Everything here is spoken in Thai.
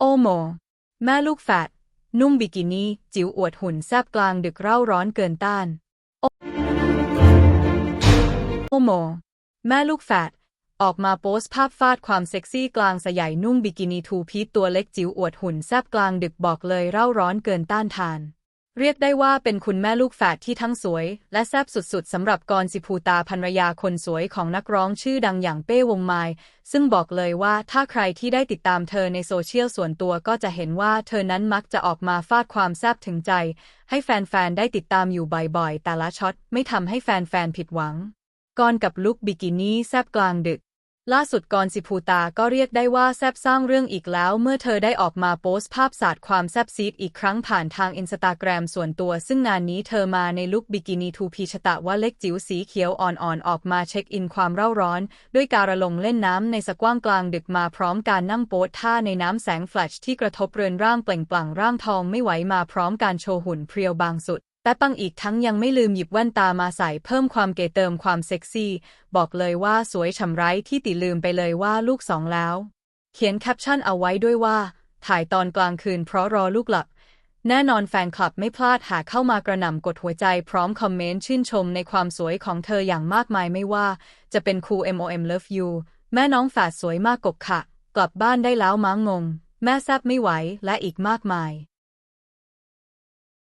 โอโม แม่ลูกแฝดนุ่งบิกินี่ จิ๋วอวดหุ่นแซบกลางดึกเร่าร้อนเกินต้านโอโอโม แม่ลูกแฝดออกมาโพสต์ภาพฟาดความเซ็กซี่กลางสยายนุ่งบิกินี่ทูพีทตัวเล็กจิ๋วอวดหุ่นแซบกลางดึกบอกเลยเร่าร้อนเกินต้านทาน เรียกได้ว่าเป็นคุณแม่ลูกแฝดที่ทั้งสวย และแซบสุดๆสำหรับกรสิภูตาภรรยาคนสวยของนักร้องชื่อดังอย่างเป้วงไม้ซึ่งบอกเลยว่าถ้าใครที่ได้ติดตามเธอในโซเชียลส่วนตัวก็จะเห็นว่าเธอนั้นมักจะออกมาฟาดความแซบถึงใจ ให้แฟนๆ ได้ติดตามอยู่บ่อยๆ แต่ละช็อตไม่ทำให้แฟนๆ ผิดหวัง กรกับลุคบิกินี่แซบกลางดึก ล่าสุดกรสิภูตาก็เรียกได้ว่าแซบสร้างเรื่องอีกแล้ว เมื่อเธอได้ออกมาโพสต์ภาพสาดความแซบซีดอีกครั้งผ่านทางอินสตาแกรมส่วนตัว ซึ่งงานนี้เธอมาในลุคบิกินี่ทูพีชตะว่าเล็กจิ๋วสีเขียวอ่อนๆ ออกมาเช็คอินความเร่าร้อน ด้วยการลงเล่นน้ำในสระกว้างกลางดึกมาพร้อมการนั่งโป๊ท่าในน้ำแสงแฟลชที่กระทบเรือนร่างเปล่งปลั่งร่างทองไม่ไหวมาพร้อมการโชว์หุ่นเพรียวบางสุด แต่ปังอีกทั้งยังไม่ลืมหยิบแว่นตามาใส่เพิ่มความเก๋เติมความเซ็กซี่ บอกเลยว่าสวยฉ่ำไร้ที่ติลืมไปเลยว่าลูกสองแล้ว เขียนแคปชั่นเอาไว้ด้วยว่า ถ่ายตอนกลางคืนเพราะรอลูกหลับ แน่นอนแฟนคลับไม่พลาดหาเข้ามากระหน่ำกดหัวใจพร้อมคอมเมนต์ชื่นชมในความสวยของเธออย่างมากมายไม่ว่า จะเป็นคู MOM Love You แม่น้องแฝดสวยมากกบค่ะ กลับบ้านได้แล้วม้างง แม่แซบไม่ไหวและอีกมากมาย